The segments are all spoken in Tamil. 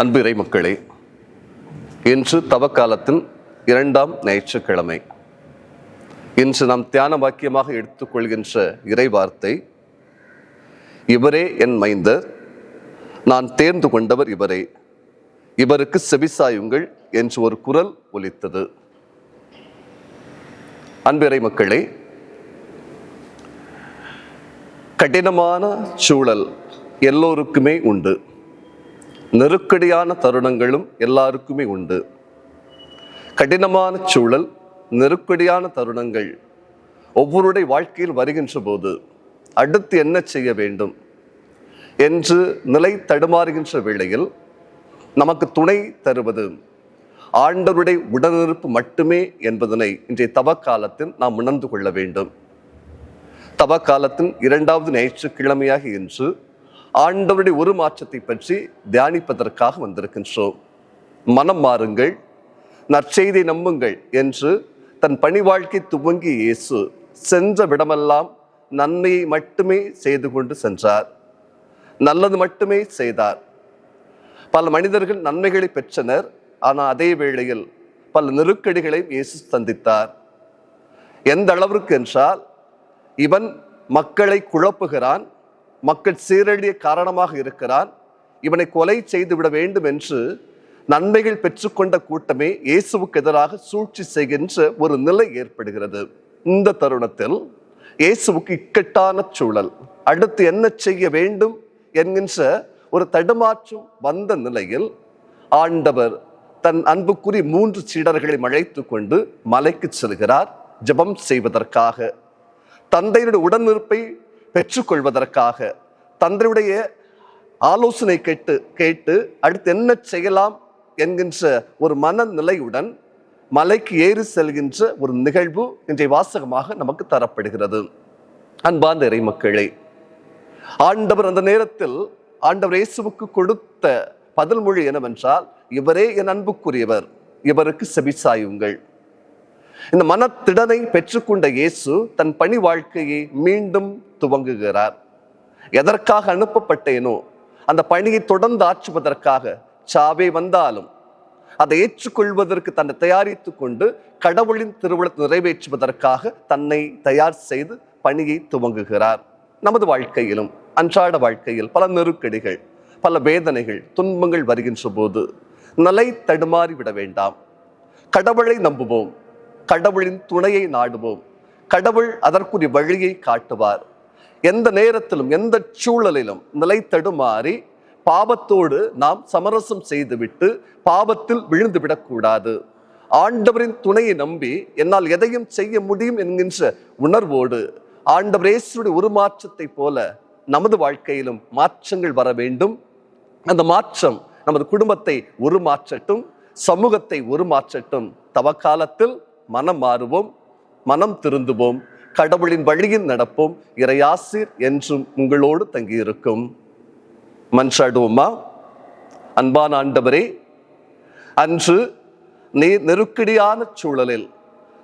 அன்பு இறை மக்களே இன்று தவக்காலத்தின் இரண்டாம் ஞாயிற்றுக்கிழமை. இன்று நாம் தியான வாக்கியமாக எடுத்துக்கொள்கின்ற இறை வார்த்தை இவரே என் மைந்தர் நான் தேர்ந்து கொண்டவர் இவரே. இவருக்கு செவிசாயுங்கள் என்று ஒரு குரல் ஒலித்தது. அன்பிறை மக்களே கடினமான சூழல் எல்லோருக்குமே உண்டு. நெருக்கடியான தருணங்களும் எல்லாருக்குமே உண்டு. கடினமான சூழல் நெருக்கடியான தருணங்கள் ஒவ்வொருடைய வாழ்க்கையில் வருகின்ற போது அடுத்து என்ன செய்ய வேண்டும் என்று நிலை தடுமாறுகின்ற வேளையில் நமக்கு துணை தருவது ஆண்டவருடைய உடனிருப்பு மட்டுமே என்பதனை இன்றைய தவக்காலத்தில் நாம் உணர்ந்து கொள்ள வேண்டும். தவக்காலத்தின் இரண்டாவது ஞாயிற்றுக்கிழமையாக இன்று ஆண்டவருடைய ஒரு மாற்றத்தை பற்றி தியானிப்பதற்காக வந்திருக்கின்றோம். மனம் மாறுங்கள் நற்செய்தி நம்புங்கள் என்று தன் பணி வாழ்க்கை துவங்கி இயேசு சென்ற விடமெல்லாம் நன்மையை மட்டுமே செய்து கொண்டு சென்றார். நல்லது மட்டுமே செய்தார். பல மனிதர்கள் நன்மைகளை பெற்றனர் ஆனால் அதே வேளையில் பல நெருக்கடிகளையும் இயேசு சந்தித்தார். எந்த அளவிற்கு என்றால் இவன் மக்களை குழப்புகிறான் மக்கள் சீரழிய காரணமாக இருக்கிறான் இவனை கொலை செய்து விட வேண்டும் என்று நன்மைகள் பெற்றுக்கொண்ட கூட்டமே இயேசுவுக்கு எதிராக சூழ்ச்சி செய்கின்ற ஒரு நிலை ஏற்படுகிறது. இந்த தருணத்தில் இயேசுவுக்கு இக்கட்டான சூழல். அடுத்து என்ன செய்ய வேண்டும் என்கின்ற ஒரு தடுமாற்றம் வந்த நிலையில் ஆண்டவர் தன் அன்புக்குறி மூன்று சீடர்களை அழைத்து கொண்டு மலைக்கு செல்கிறார். ஜெபம் செய்வதற்காக. தந்தையுடைய உடனிருப்பை பெற்றுக்கொள்வதற்காக. தந்தையுடைய ஆலோசனை கேட்டு கேட்டு அடுத்து என்ன செய்யலாம் என்கின்ற ஒரு மனநிலையுடன் மலைக்கு ஏறி செல்கின்ற ஒரு நிகழ்வு இன்றைய வாசகமாக நமக்கு தரப்படுகிறது. அன்பார்ந்த இறை மக்களே ஆண்டவர் அந்த நேரத்தில் ஆண்டவர் இயேசுவுக்கு கொடுத்த பதில் மொழி என்னவென்றால் இவரே என் அன்புக்குரியவர் இவருக்கு செபிசாயுங்கள் இந்த மனத்திடனை பெற்றுக்கொண்ட இயேசு தன் பணி வாழ்க்கையை மீண்டும் துவங்குகிறார். எதற்காக அனுப்பப்பட்டேனோ அந்த பணியை தொடர்ந்து ஆற்றுவதற்காக சாவே வந்தாலும் அதை ஏற்றுக்கொள்வதற்கு தன்னை தயாரித்து கொண்டு கடவுளின் திருவிழத்தை நிறைவேற்றுவதற்காக தன்னை தயார் செய்து பணியை துவங்குகிறார். நமது வாழ்க்கையிலும் அன்றாட வாழ்க்கையில் பல நெருக்கடிகள் பல வேதனைகள் துன்பங்கள் வருகின்ற போது நிலை தடுமாறி விட வேண்டாம். கடவுளை நம்புவோம் கடவுளின் துணையை நாடுவோம் கடவுள் அதற்குரிய வழியை காட்டுவார். எந்த நேரத்திலும் எந்த சூழலிலும் நிலை தடுமாறி பாவத்தோடு நாம் சமரசம் செய்துவிட்டு பாவத்தில் விழுந்து விடக்கூடாது ஆண்டவரின் துணையை நம்பி என்னால் எதையும் செய்ய முடியும் என்கின்ற உணர்வோடு ஆண்டவர் இயேசுடைய உருமாற்றத்தை போல நமது வாழ்க்கையிலும் மாற்றங்கள் வர வேண்டும். அந்த மாற்றம் நமது குடும்பத்தை உருமாற்றட்டும் சமூகத்தை உருமாற்றட்டும். தவக்காலத்தில் மனம் மாறுவோம் மனம் திருந்துவோம். கடவுளின் வழியில் நடப்போம். இறையாசிர் என்றும் உங்களோடு தங்கியிருக்கும். மன்றாடுவோமா? அன்பான ஆண்டவரே அன்று நீர் நெருக்கடியான சூழலில்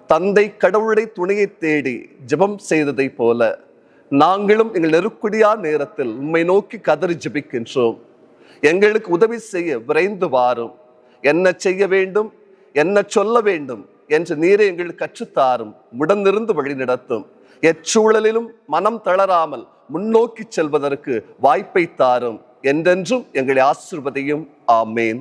தந்தை கடவுளுடைய துணையை தேடி ஜெபம் செய்ததைப் போல நாங்களும் எங்கள் நெருக்கடியான நேரத்தில் உம்மை நோக்கி கதறி ஜெபிக்கின்றோம். எங்களுக்கு உதவி செய்ய விரைந்து வாரும். என்ன செய்ய வேண்டும்? என்ன சொல்ல வேண்டும்? என்று நீரே எங்கள் கற்றுத்தாரும் உடனிருந்து வழி நடத்தும் எச்சூழலிலும் மனம் தளராமல் முன்னோக்கி செல்வதற்கு வாய்ப்பை தாரும். என்றென்றும் எங்களை ஆசிர்வதையும். ஆமேன்.